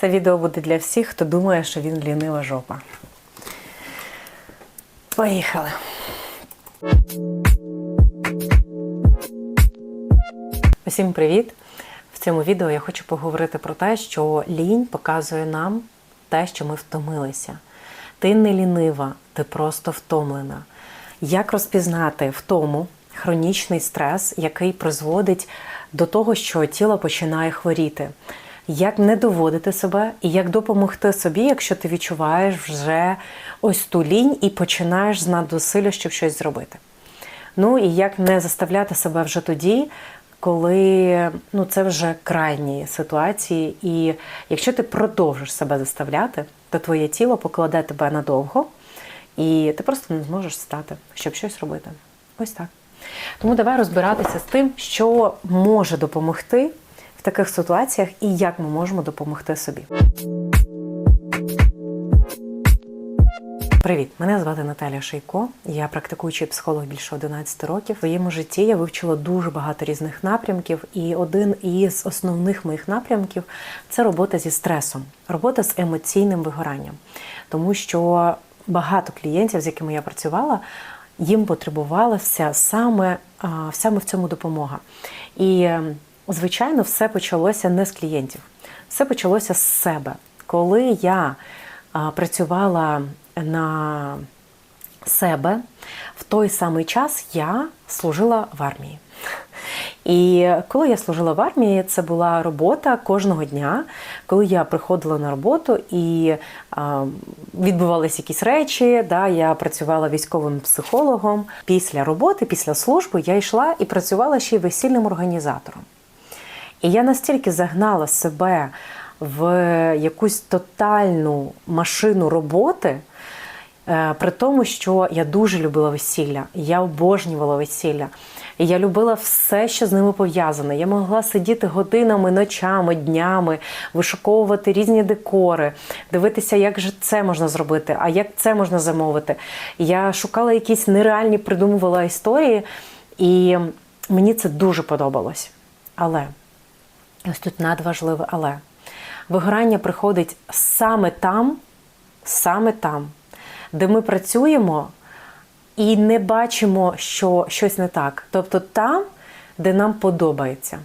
Це відео буде для всіх, хто думає, що він лінива жопа. Поїхали. Усім привіт! В цьому відео я хочу поговорити про те, що лінь показує нам те, що ми втомилися. Ти не лінива, ти просто втомлена. Як розпізнати втому хронічний стрес, який призводить до того, що тіло починає хворіти? Як не доводити себе і як допомогти собі, якщо ти відчуваєш вже ось ту лінь і починаєш з надусилля, щоб щось зробити? Ну і як не заставляти себе вже тоді, коли ну, це вже крайні ситуації, і якщо ти продовжиш себе заставляти, то твоє тіло покладе тебе надовго, і ти просто не зможеш стати, щоб щось робити. Ось так. Тому давай розбиратися з тим, що може допомогти в таких ситуаціях і як ми можемо допомогти собі. Привіт, мене звати Наталя Шейко. Я практикуючий психолог більше 11 років. В своєму житті я вивчила дуже багато різних напрямків, і один із основних моїх напрямків це робота зі стресом, робота з емоційним вигоранням, тому що багато клієнтів, з якими я працювала, їм потребувалася саме, саме в цьому допомога. І, е, звичайно, все почалося не з клієнтів, все почалося з себе. Коли я працювала на себе, в той самий час я служила в армії. І коли я служила в армії, це була робота кожного дня, коли я приходила на роботу і відбувалися якісь речі. Да, Я працювала військовим психологом. Після роботи, після служби я йшла і працювала ще й весільним організатором. І я настільки загнала себе в якусь тотальну машину роботи. Е, При тому, що я дуже любила весілля, я обожнювала весілля. І я любила все, що з ними пов'язане. Я могла сидіти годинами, ночами, днями, вишуковувати різні декори, дивитися, як же це можна зробити, а як це можна замовити. Я шукала якісь нереальні, придумувала історії, і мені це дуже подобалось. Але ось тут надважливе але. Вигорання приходить саме там, саме там, де ми працюємо і не бачимо, що щось не так. Тобто там, де нам подобається.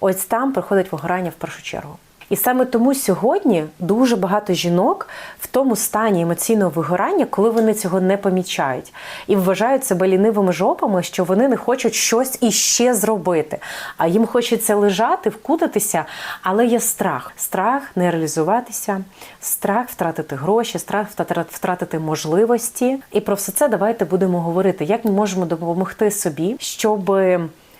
Ось там приходить вигорання в першу чергу. І саме тому сьогодні дуже багато жінок в тому стані емоційного вигорання, коли вони цього не помічають і вважають себе лінивими жопами, що вони не хочуть щось іще зробити. А їм хочеться лежати, вкутатися, але є страх. Страх не реалізуватися, страх втратити гроші, страх втратити можливості. І про все це давайте будемо говорити, як ми можемо допомогти собі, щоб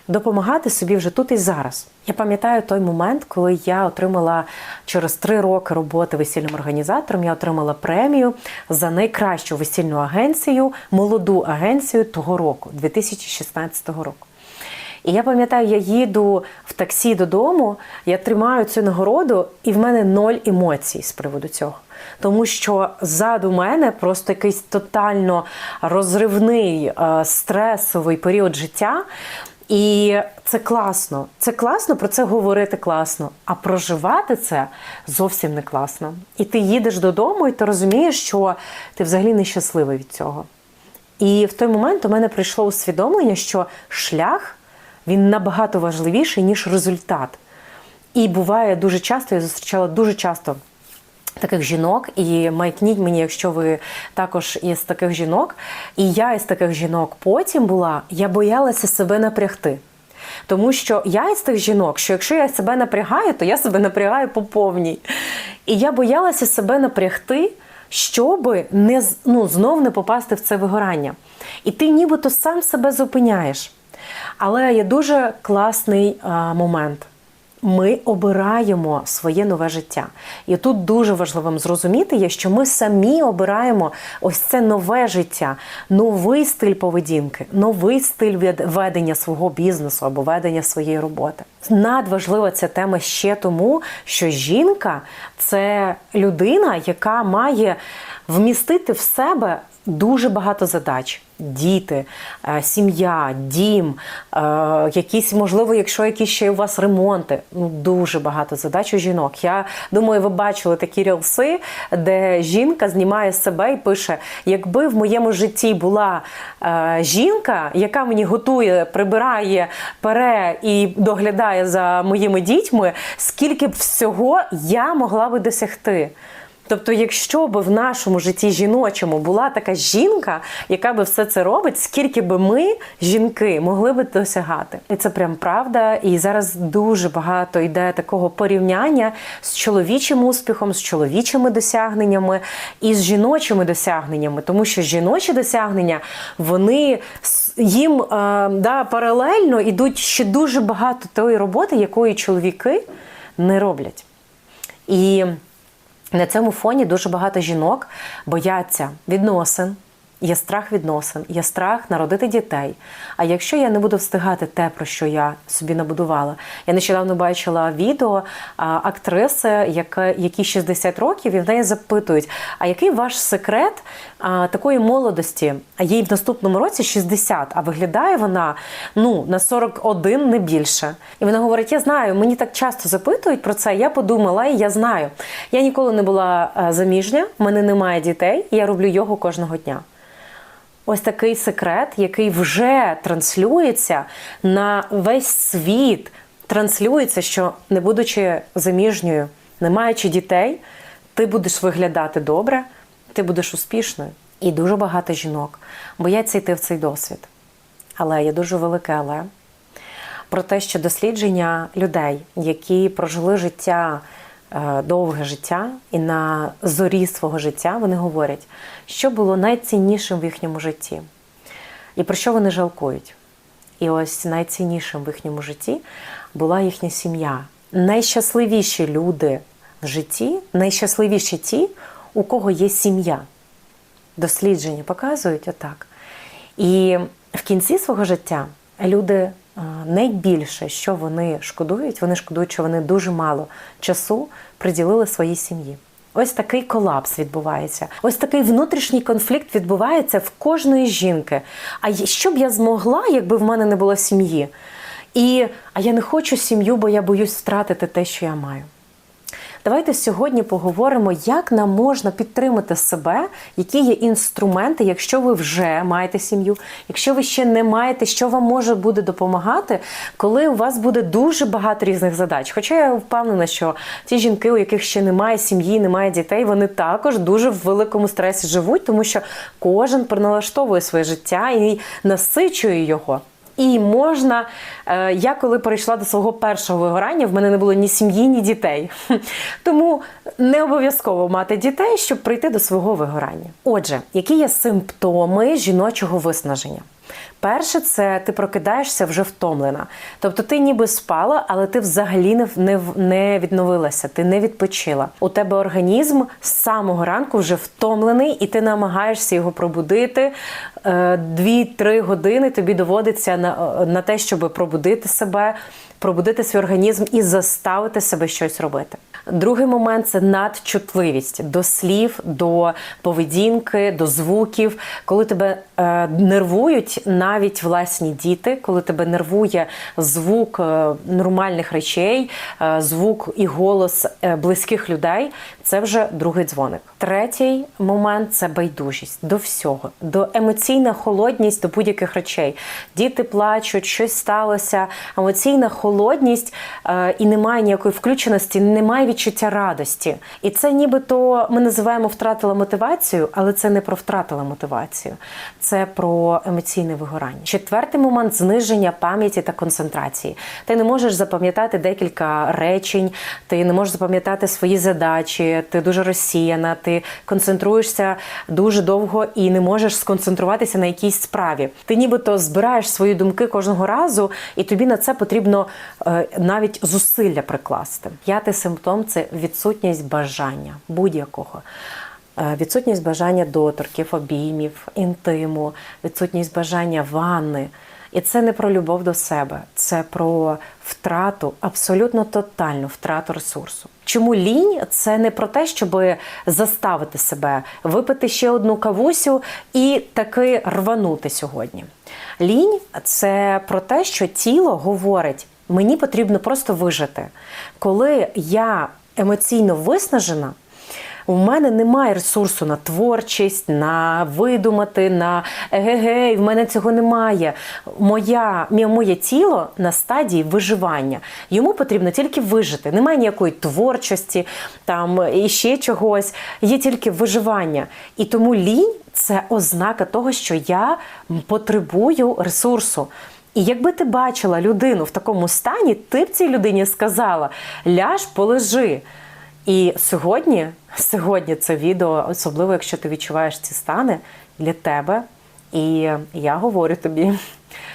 допомагати собі вже тут і зараз. Я пам'ятаю той момент, коли я отримала через три роки роботи весільним організатором. Я отримала премію за найкращу весільну агенцію, молоду агенцію того року, 2016 року. І я пам'ятаю, я їду в таксі додому, я тримаю цю нагороду, і в мене ноль емоцій з приводу цього. Тому що ззаду мене просто якийсь тотально розривний е, стресовий період життя. І це класно. Це класно про це говорити класно. А проживати це зовсім не класно. І ти їдеш додому, і ти розумієш, що ти взагалі нещасливий від цього. І в той момент у мене прийшло усвідомлення, що шлях він набагато важливіший, ніж результат. І буває дуже часто, я зустрічала дуже часто таких жінок, і маякніть мені, якщо ви також із таких жінок, і я із таких жінок потім була, я боялася себе напрягти. Тому що я із тих жінок, що якщо я себе напрягаю, то я себе напрягаю по повній. І я боялася себе напрягти, щоби не ну, знов не попасти в це вигорання. І ти нібито сам себе зупиняєш. Але є дуже класний а, момент ми обираємо своє нове життя. І тут дуже важливим зрозуміти є, що ми самі обираємо ось це нове життя, новий стиль поведінки, новий стиль ведення свого бізнесу або ведення своєї роботи. Надважлива ця тема ще тому, що жінка це людина, яка має вмістити в себе дуже багато задач. Діти, е, сім'я, дім, е, якісь, можливо, якщо якісь ще у вас ремонти. Ну, дуже багато задач у жінок. Я думаю, ви бачили такі рілси, де жінка знімає себе і пише: якби в моєму житті була е, жінка, яка мені готує, прибирає, пере і доглядає за моїми дітьми, скільки б всього я могла би досягти. Тобто, якщо б в нашому житті жіночому була така жінка, яка би все це робить, скільки би ми, жінки, могли би досягати, і це прям правда. І зараз дуже багато йде такого порівняння з чоловічим успіхом, з чоловічими досягненнями і з жіночими досягненнями, тому що жіночі досягнення вони їм е, да, паралельно йдуть ще дуже багато тої роботи, якої чоловіки не роблять. І на цьому фоні дуже багато жінок бояться відносин. Є страх відносин, є страх народити дітей. А якщо я не буду встигати те, про що я собі набудувала, я нещодавно бачила відео актриси, яка, якій 60 років, і в неї запитують: а який ваш секрет такої молодості? А їй в наступному році 60, а виглядає вона ну на 41 не більше. І вона говорить: Я знаю, мені так часто запитують про це. Я подумала, і я знаю. Я ніколи не була заміжня, в мене немає дітей, і я роблю його кожного дня. Ось такий секрет, який вже транслюється на весь світ. Транслюється, що не будучи заміжньою, не маючи дітей, ти будеш виглядати добре, ти будеш успішною. І дуже багато жінок бояться йти в цей досвід. Але є дуже велике але про те, що дослідження людей, які прожили життя, довге життя, і на зорі свого життя вони говорять, що було найціннішим в їхньому житті, і про що вони жалкують. І ось найціннішим в їхньому житті була їхня сім'я. Найщасливіші люди в житті, найщасливіші ті, у кого є сім'я. Дослідження показують отак. І в кінці свого життя люди найбільше, що вони шкодують, вони шкодують, що вони дуже мало часу приділили своїй сім'ї. Ось такий колапс відбувається. Ось такий внутрішній конфлікт відбувається в кожної жінки. А що б я змогла, якби в мене не було сім'ї? І а я не хочу сім'ю, бо я боюсь втратити те, що я маю. Давайте сьогодні поговоримо, як нам можна підтримати себе, які є інструменти, якщо ви вже маєте сім'ю, якщо ви ще не маєте, що вам може буде допомагати, коли у вас буде дуже багато різних задач. Хоча я впевнена, що ті жінки, у яких ще немає сім'ї, немає дітей, вони також дуже в великому стресі живуть, тому що кожен переналаштовує своє життя і насичує його. І можна, е, я коли перейшла до свого першого вигорання, в мене не було ні сім'ї, ні дітей. Тому не обов'язково мати дітей, щоб прийти до свого вигорання. Отже, які є симптоми жіночого виснаження? Перше, це ти прокидаєшся вже втомлена. Тобто ти ніби спала, але ти взагалі не, не, не відновилася, ти не відпочила. У тебе організм з самого ранку вже втомлений, і ти намагаєшся його пробудити. Е, Дві-три години тобі доводиться на, на те, щоб пробудити себе, пробудити свій організм і заставити себе щось робити. Другий момент це надчутливість до слів, до поведінки, до звуків, коли тебе е, нервують навіть власні діти, коли тебе нервує звук е, нормальних речей, е, звук і голос е, близьких людей, це вже другий дзвоник. Третій момент це байдужість до всього, до емоційна холодність до будь-яких речей. Діти плачуть, щось сталося. Емоційна холодність е, і немає ніякої включеності, немає відчуття радості. І це нібито ми називаємо втратила мотивацію, але це не про втратила мотивацію, це про емоційне вигорання. Четвертий момент зниження пам'яті та концентрації. Ти не можеш запам'ятати декілька речень, ти не можеш запам'ятати свої задачі, ти дуже розсіяна, ти концентруєшся дуже довго і не можеш сконцентруватися на якійсь справі. Ти нібито збираєш свої думки кожного разу, і тобі на це потрібно е, навіть зусилля прикласти. П'ятий симптом це відсутність бажання будь-якого. Е, Відсутність бажання доторків, обіймів, інтиму, відсутність бажання ванни. І це не про любов до себе, це про втрату, абсолютно тотальну втрату ресурсу. Чому лінь це не про те, щоб заставити себе випити ще одну кавусю і таки рванути сьогодні. Лінь це про те, що тіло говорить: мені потрібно просто вижити. Коли я емоційно виснажена. У мене немає ресурсу на творчість, на видумати, на егегей, в мене цього немає. Моя, моє тіло на стадії виживання. Йому потрібно тільки вижити. Немає ніякої творчості, там і ще чогось. Є тільки виживання. І тому лінь це ознака того, що я потребую ресурсу. І якби ти бачила людину в такому стані, ти б цій людині сказала: ляж, полежи. І сьогодні, сьогодні це відео, особливо якщо ти відчуваєш ці стани для тебе. І я говорю тобі,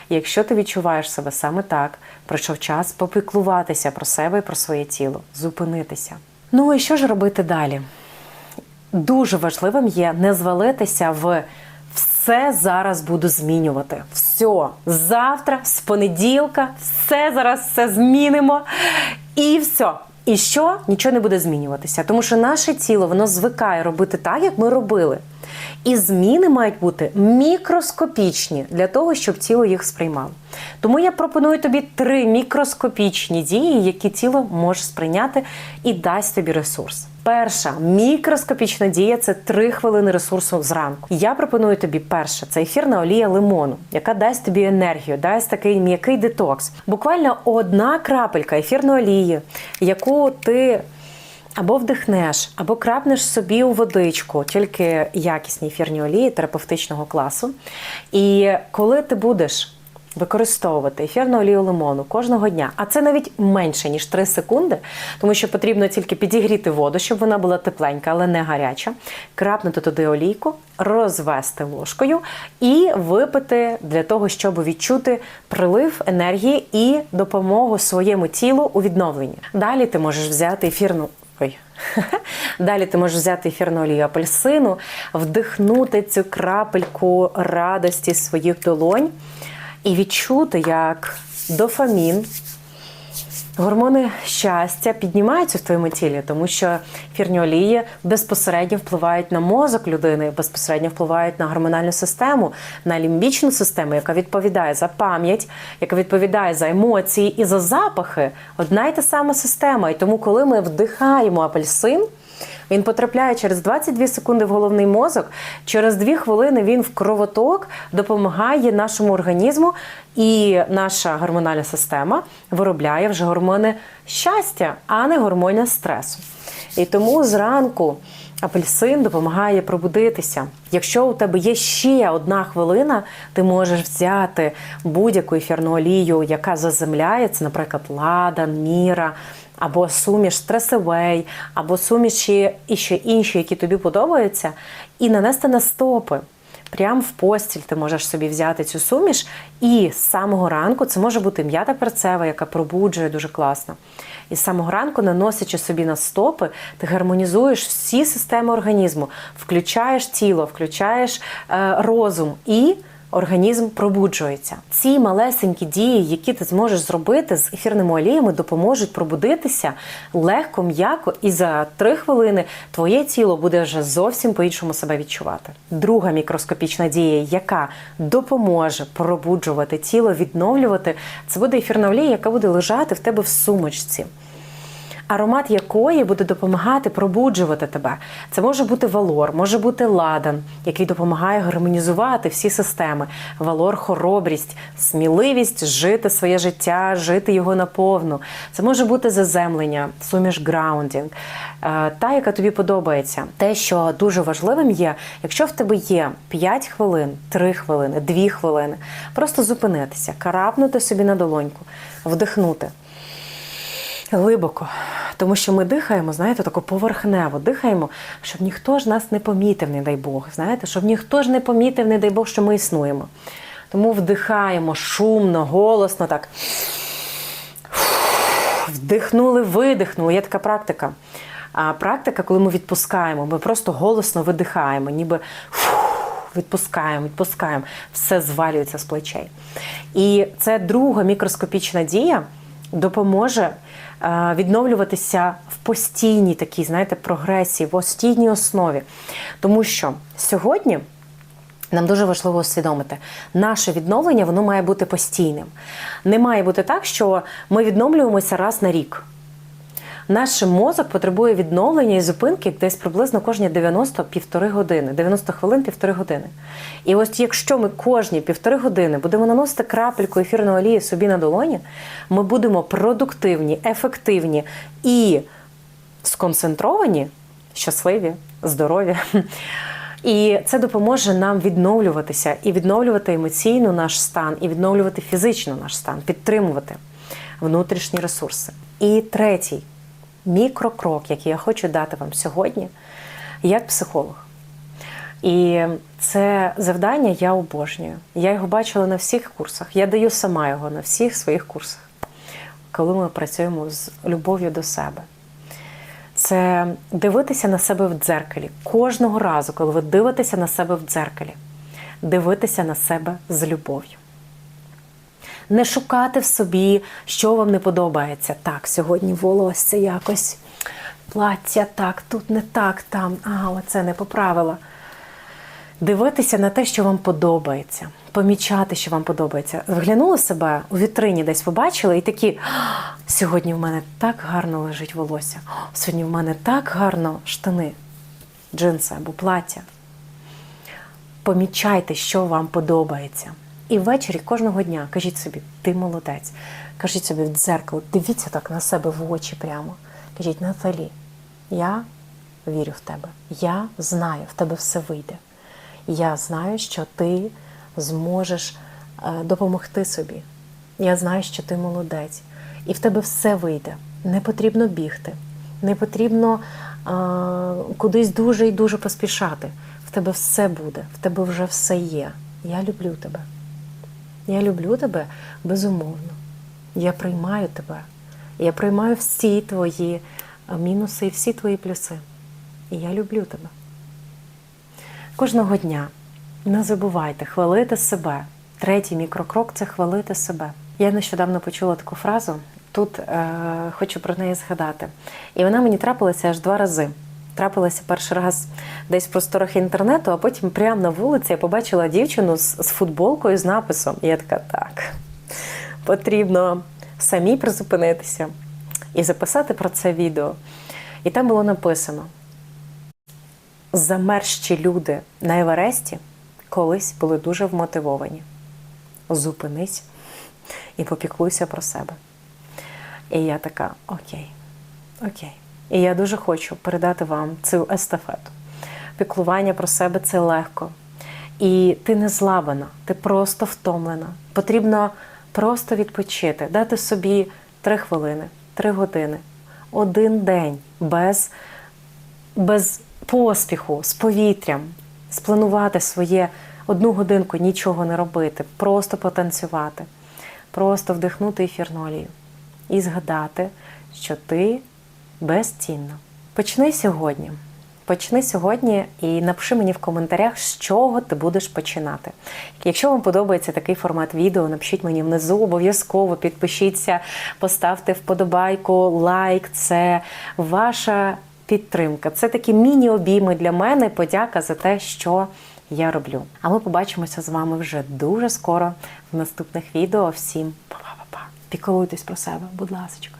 якщо ти відчуваєш себе саме так, прийшов час попіклуватися про себе і про своє тіло, зупинитися. Ну і що ж робити далі? Дуже важливим є не звалитися в все зараз буду змінювати. Все, завтра, з понеділка, все зараз все змінимо. І все. І що нічого не буде змінюватися, тому що наше тіло воно звикає робити так, як ми робили. І зміни мають бути мікроскопічні для того, щоб тіло їх сприймало. Тому я пропоную тобі три мікроскопічні дії, які тіло може сприйняти і дасть тобі ресурс. Перша мікроскопічна дія це 3 хвилини ресурсу зранку. Я пропоную тобі перше це ефірна олія лимону, яка дасть тобі енергію, дасть такий м'який детокс. Буквально одна крапелька ефірної олії, яку ти. Або вдихнеш, або крапнеш собі у водичку, тільки якісні ефірні олії терапевтичного класу. І коли ти будеш використовувати ефірну олію лимону кожного дня, а це навіть менше ніж 3 секунди, тому що потрібно тільки підігріти воду, щоб вона була тепленька, але не гаряча, крапнути туди олійку, розвести ложкою і випити для того, щоб відчути прилив енергії і допомогу своєму тілу у відновленні. Далі ти можеш взяти ефірну. Ой. Далі ти можеш взяти ефірну олію апельсину, вдихнути цю крапельку радості своїх долонь і відчути, як дофамін, гормони щастя піднімаються в твоєму тілі, тому що ефірні олії безпосередньо впливають на мозок людини, безпосередньо впливають на гормональну систему, на лімбічну систему, яка відповідає за пам'ять, яка відповідає за емоції і за запахи. Одна й та сама система. І тому, коли ми вдихаємо апельсин. Він потрапляє через 22 секунди в головний мозок. Через 2 хвилини він в кровоток допомагає нашому організму, і наша гормональна система виробляє вже гормони щастя, а не гормони стресу. І тому зранку. Апельсин допомагає пробудитися. Якщо у тебе є ще одна хвилина, ти можеш взяти будь-яку ефірну олію, яка заземляється, наприклад, ладан, міра, або суміш стресовей, або суміші і ще інші, які тобі подобаються, і нанести на стопи. Прямо в постіль ти можеш собі взяти цю суміш, і з самого ранку це може бути м'ята перцева, яка пробуджує дуже класно. І з самого ранку, наносячи собі на стопи, ти гармонізуєш всі системи організму, включаєш тіло, включаєш е, розум. І організм пробуджується. Ці малесенькі дії, які ти зможеш зробити з ефірними оліями, допоможуть пробудитися легко, м'яко, і за три хвилини твоє тіло буде вже зовсім по-іншому себе відчувати. Друга мікроскопічна дія, яка допоможе пробуджувати тіло, відновлювати, це буде ефірна олія, яка буде лежати в тебе в сумочці аромат якої буде допомагати пробуджувати тебе. Це може бути валор, може бути ладан, який допомагає гармонізувати всі системи. Валор, хоробрість, сміливість жити своє життя, жити його наповну. Це може бути заземлення, суміш граундінг, е, та, яка тобі подобається. Те, що дуже важливим є, якщо в тебе є 5 хвилин, 3 хвилини, 2 хвилини, просто зупинитися, карапнути собі на долоньку, вдихнути. Глибоко, тому що ми дихаємо, знаєте, тако поверхнево дихаємо, щоб ніхто ж нас не помітив, не дай Бог. Знаєте, щоб ніхто ж не помітив, не дай Бог, що ми існуємо. Тому вдихаємо шумно, голосно так. Вдихнули, видихнули. Є така практика. А практика, коли ми відпускаємо, ми просто голосно видихаємо, ніби відпускаємо, відпускаємо, все звалюється з плечей. І це друга мікроскопічна дія допоможе відновлюватися в постійній такій, знаєте, прогресії, в постійній основі. Тому що сьогодні. Нам дуже важливо усвідомити, наше відновлення воно має бути постійним. Не має бути так, що ми відновлюємося раз на рік. Наш мозок потребує відновлення і зупинки десь приблизно кожні 90 півтори години, 90 хвилин півтори години. І ось якщо ми кожні півтори години будемо наносити крапельку ефірної олії собі на долоні, ми будемо продуктивні, ефективні і сконцентровані, щасливі, здорові. І це допоможе нам відновлюватися і відновлювати емоційно наш стан, і відновлювати фізично наш стан, підтримувати внутрішні ресурси. І третій мікрокрок, який я хочу дати вам сьогодні, як психолог. І це завдання я обожнюю. Я його бачила на всіх курсах. Я даю сама його на всіх своїх курсах, коли ми працюємо з любов'ю до себе. Це дивитися на себе в дзеркалі. Кожного разу, коли ви дивитеся на себе в дзеркалі, дивитися на себе з любов'ю. Не шукати в собі, що вам не подобається. Так, сьогодні волосся якось, плаття так, тут не так, там, а, оце не поправила. Дивитися на те, що вам подобається, помічати, що вам подобається. Вглянули себе у вітрині, десь побачили, і такі: сьогодні в мене так гарно лежить волосся, сьогодні в мене так гарно штани, джинси або плаття. Помічайте, що вам подобається. І ввечері кожного дня кажіть собі, ти молодець. Кажіть собі в дзеркало, дивіться так на себе в очі прямо. Кажіть, Наталі, я вірю в тебе. Я знаю, в тебе все вийде. Я знаю, що ти зможеш е, допомогти собі. Я знаю, що ти молодець, і в тебе все вийде. Не потрібно бігти, не потрібно а, кудись дуже і дуже поспішати. В тебе все буде, в тебе вже все є. Я люблю тебе. Я люблю тебе безумовно. Я приймаю тебе. Я приймаю всі твої е, мінуси і всі твої плюси. І я люблю тебе. Кожного дня не забувайте хвалити себе. Третій мікрокрок це хвалити себе. Я нещодавно почула таку фразу. Тут е, хочу про неї згадати. І вона мені трапилася аж два рази. Трапилася перший раз десь в просторах інтернету, а потім прямо на вулиці я побачила дівчину з, з футболкою з написом. І я така, так, потрібно самій призупинитися і записати про це відео. І там було написано: замерщі люди на Евересті колись були дуже вмотивовані. Зупинись і попіклуйся про себе. І я така: Окей, окей. І я дуже хочу передати вам цю естафету. Піклування про себе це легко. І ти не злабана, ти просто втомлена. Потрібно просто відпочити, дати собі три хвилини, три години, один день без, без поспіху, з повітрям, спланувати своє одну годинку, нічого не робити, просто потанцювати, просто вдихнути ефірну олію і згадати, що ти безцінна. Почни сьогодні. Почни сьогодні і напиши мені в коментарях, з чого ти будеш починати. Якщо вам подобається такий формат відео, напишіть мені внизу, обов'язково підпишіться, поставте вподобайку, лайк. Це ваша підтримка. Це такі міні-обійми для мене. Подяка за те, що я роблю. А ми побачимося з вами вже дуже скоро в наступних відео. Всім па-па-па-па. Піклуйтесь про себе, будь ласка.